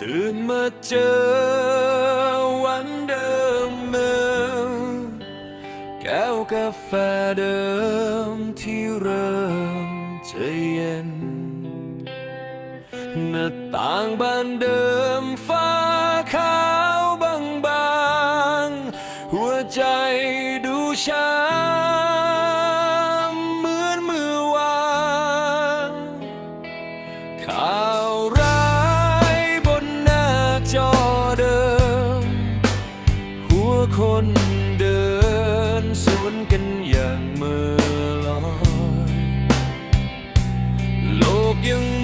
ตื่นมาเจอวันเดิมเมืองแก้วกาแฟเดิมที่เริ่มจะเย็น หน้าต่างบานเดิมฟ้าขาวบางๆ หัวใจดูช้า นเดินสวนกันอย่างเมื่อลอยโลกยัง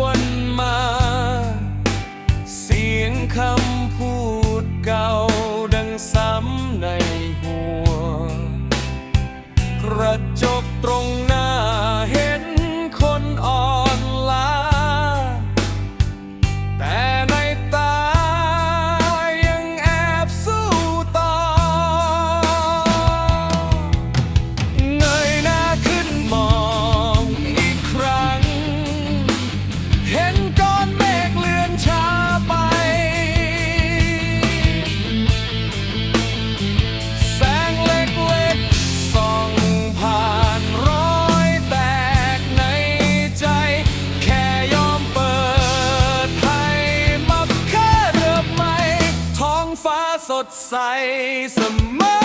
วนมา เสียงคำพูดเก่าดังซ้ำในหัว กระจกตรงนั้น ฟ้าสดใสเสมอ